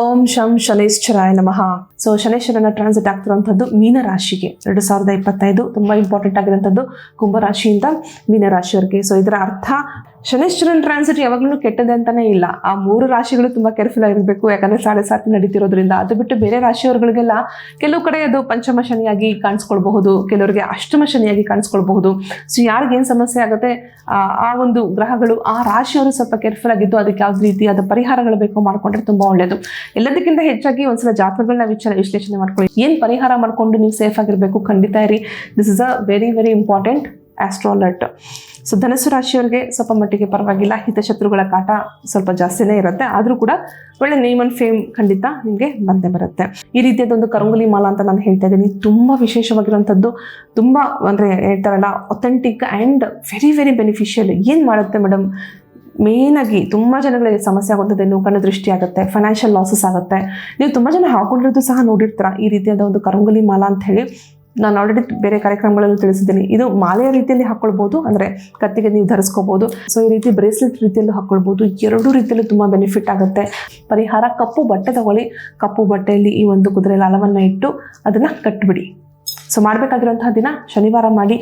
ಓಂ ಶಂ ಶನೇಶ್ವರಾಯ ನಮಃ. So ಶನೇಶ್ವರನ transit ಆಗ್ತಿರುವಂಥದ್ದು ಮೀನ ರಾಶಿಗೆ ಎರಡು ಸಾವಿರದ ಇಪ್ಪತ್ತೈದು, ತುಂಬಾ ಇಂಪಾರ್ಟೆಂಟ್ ಆಗಿರುವಂಥದ್ದು ಕುಂಭರಾಶಿಯಿಂದ ಮೀನರಾಶಿಯವರಿಗೆ. ಸೊ ಇದರ ಅರ್ಥ ಶನೇಶ್ವರನ ಟ್ರಾನ್ಸಿಟ್ ಯಾವಾಗಲೂ ಕೆಟ್ಟದೆ ಅಂತಾನೆ ಇಲ್ಲ. ಆ ಮೂರು ರಾಶಿಗಳು ತುಂಬ ಕೇರ್ಫುಲ್ ಆಗಿರಬೇಕು. ಯಾಕಂದ್ರೆ ಸಾಡೆ ಸಾತಿ ನಡೀತಿರೋದ್ರಿಂದ. ಅದು ಬಿಟ್ಟು ಬೇರೆ ರಾಶಿಯವರುಗಳಿಗೆಲ್ಲ ಕೆಲವು ಕಡೆ ಅದು ಪಂಚಮ ಶನಿಯಾಗಿ ಕಾಣಿಸ್ಕೊಳ್ಬಹುದು. ಕೆಲವರಿಗೆ ಅಷ್ಟಮ ಶನಿಯಾಗಿ ಕಾಣಿಸ್ಕೊಳ್ಬಹುದು. ಸೊ ಯಾರಿಗೇನು ಸಮಸ್ಯೆ ಆಗುತ್ತೆ? ಆ ಒಂದು ಗ್ರಹಗಳು, ಆ ರಾಶಿಯವರು ಸ್ವಲ್ಪ ಕೇರ್ಫುಲ್ ಆಗಿದ್ದು ಅದಕ್ಕೆ ಯಾವ್ದು ರೀತಿಯಾದ ಪರಿಹಾರಗಳು ಬೇಕೋ ಮಾಡ್ಕೊಂಡ್ರೆ ತುಂಬಾ ಒಳ್ಳೆಯದು ಎಲ್ಲದಕ್ಕಿಂತ ಹೆಚ್ಚಾಗಿ ಒಂದ್ಸಲ ಜಾತಕಗಳನ್ನ ವಿಚಾರ, ವಿಶ್ಲೇಷಣೆ ಮಾಡ್ಕೊಳ್ಳಿ. ಏನು ಪರಿಹಾರ ಮಾಡ್ಕೊಂಡು ನೀವು ಸೇಫ್ ಆಗಿರಬೇಕು ಖಂಡಿತ ಇರಿ. This is a very very important ಆಸ್ಟ್ರಾಲಟ್ so ಧನಸ್ಸು ರಾಶಿಯವರಿಗೆ ಸ್ವಲ್ಪ ಮಟ್ಟಿಗೆ ಪರವಾಗಿಲ್ಲ. ಹಿತಶತ್ರುಗಳ ಕಾಟ ಸ್ವಲ್ಪ ಜಾಸ್ತಿನೇ ಇರುತ್ತೆ. ಆದರೂ ಕೂಡ ಒಳ್ಳೆ ನೇಮ್ ಅಂಡ್ ಫೇಮ್ ಖಂಡಿತ ನಿಮಗೆ ಬಂದೇ ಬರುತ್ತೆ. ಈ ರೀತಿಯಾದ ಒಂದು ಕರಂಗುಲಿ ಮಾಲ ಅಂತ ನಾನು ಹೇಳ್ತಾ ಇದ್ದೀನಿ. ತುಂಬ ವಿಶೇಷವಾಗಿರುವಂಥದ್ದು. ತುಂಬ ಅಂದರೆ ಹೇಳ್ತಾರಲ್ಲ authentic and very very beneficial ಏನು ಮಾಡುತ್ತೆ ಮೇಡಮ್ ಮೇಯ್ನಾಗಿ ತುಂಬ ಜನಗಳಿಗೆ ಸಮಸ್ಯೆ ಆಗುತ್ತದೆ ಕಣ್ಣು ದೃಷ್ಟಿ ಆಗುತ್ತೆ ಫೈನಾನ್ಷಿಯಲ್ ಲಾಸಸ್ ಆಗುತ್ತೆ. ನೀವು ತುಂಬ ಜನ ಹಾಕೊಂಡಿರೋದು ಸಹ ನೋಡಿರ್ತೀರ? ಈ ರೀತಿಯಾದ ಒಂದು ಕರಂಗುಲಿ ಮಾಲ ಅಂತ ಹೇಳಿ. ನಾನು ಆಲ್ರೆಡಿ ಬೇರೆ ಕಾರ್ಯಕ್ರಮಗಳಲ್ಲೂ ತಿಳಿಸಿದ್ದೀನಿ. ಇದು ಮಾಲೆಯ ರೀತಿಯಲ್ಲಿ ಹಾಕ್ಕೊಳ್ಬೋದು ಅಂದರೆ ಕತ್ತಿಗೆ ನೀವು ಧರಿಸ್ಕೋಬೋದು. ಸೊ ಈ ರೀತಿ ಬ್ರೇಸ್ಲೆಟ್ ರೀತಿಯಲ್ಲೂ ಹಾಕ್ಕೊಳ್ಬೋದು ಎರಡೂ ರೀತಿಯಲ್ಲೂ ತುಂಬ ಬೆನಿಫಿಟ್ ಆಗುತ್ತೆ. ಪರಿಹಾರ, ಕಪ್ಪು ಬಟ್ಟೆ ತಗೊಳ್ಳಿ. ಕಪ್ಪು ಬಟ್ಟೆಯಲ್ಲಿ ಈ ಒಂದು ಕುದುರೆ ಲಾಲವನ್ನು ಇಟ್ಟು ಅದನ್ನು ಕಟ್ಟಿಬಿಡಿ ಸೊ ಮಾಡಬೇಕಾಗಿರುವಂತಹ ದಿನ ಶನಿವಾರ ಮಾಡಿ